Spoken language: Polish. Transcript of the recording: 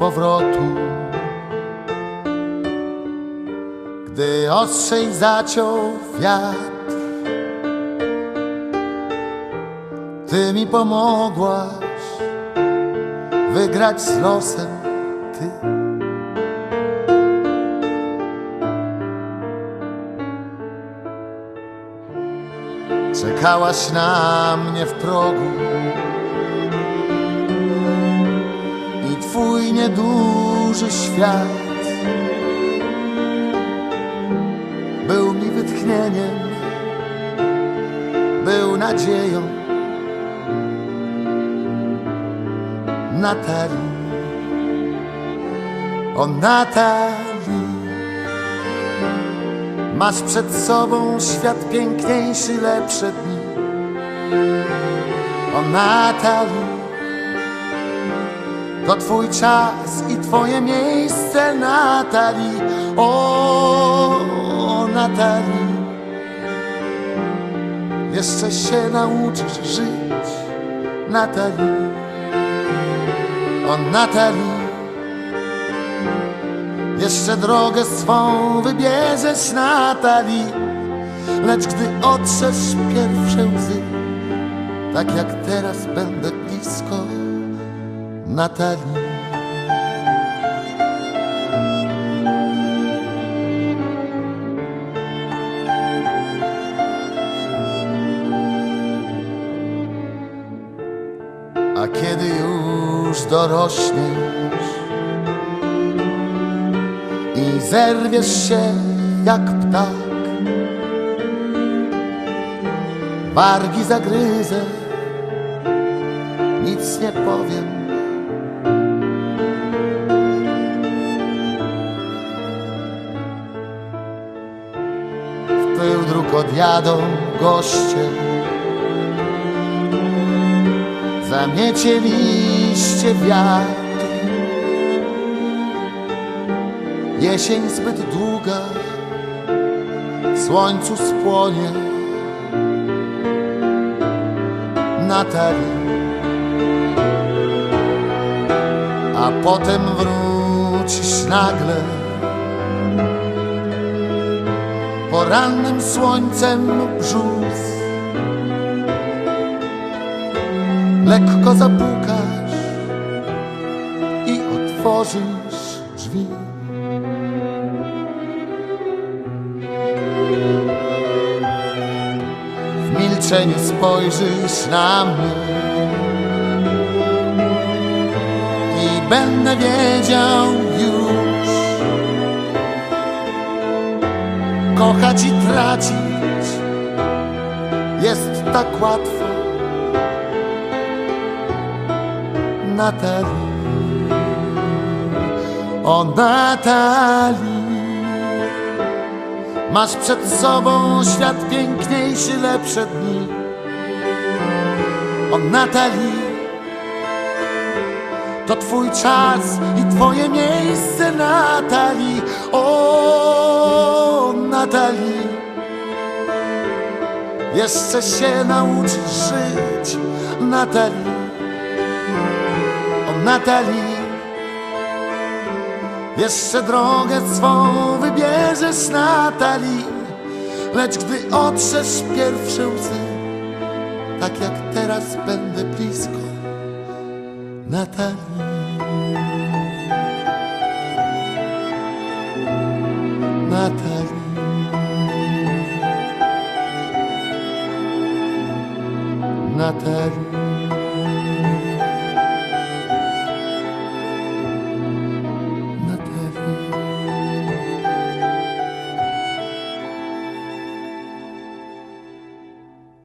powrotu. Gdy ostrzej zaciął wiatr, Ty mi pomogłaś wygrać z losem Ty. Czekałaś na mnie w progu nieduży świat był mi wytchnieniem, był nadzieją. Natalii, o Natalii, masz przed sobą świat piękniejszy, lepsze dni. O Natalii, to twój czas i twoje miejsce, Natalii, o Natalii. Jeszcze się nauczysz żyć, Natalii. O Natalii Jeszcze drogę swą wybierzesz Natalii Lecz gdy otrzesz pierwsze łzy Tak jak teraz będę blisko Natalii A kiedy już dorośniesz i zerwiesz się jak ptak, wargi zagryzę, nic nie powiem. W pył dróg odjadą goście. Zamiecie liście wiatr. Jesień zbyt długa słońcu spłonie. Natalii A potem wrócisz nagle Porannym słońcem brzus lekko zapukasz i otworzysz drzwi. W milczeniu spojrzysz na mnie i będę wiedział kochać i tracić jest tak łatwo. Natalii, o Natalii. Masz przed sobą świat piękniejszy, lepsze dni. O Natalii, to twój czas i twoje miejsce, Natalii. O Natalii, jeszcze się nauczysz żyć, Natalii. O Natalii Jeszcze drogę swą wybierzesz Natalii Lecz gdy otrzesz pierwsze łzy Tak jak teraz będę blisko Natalii Natalii yeter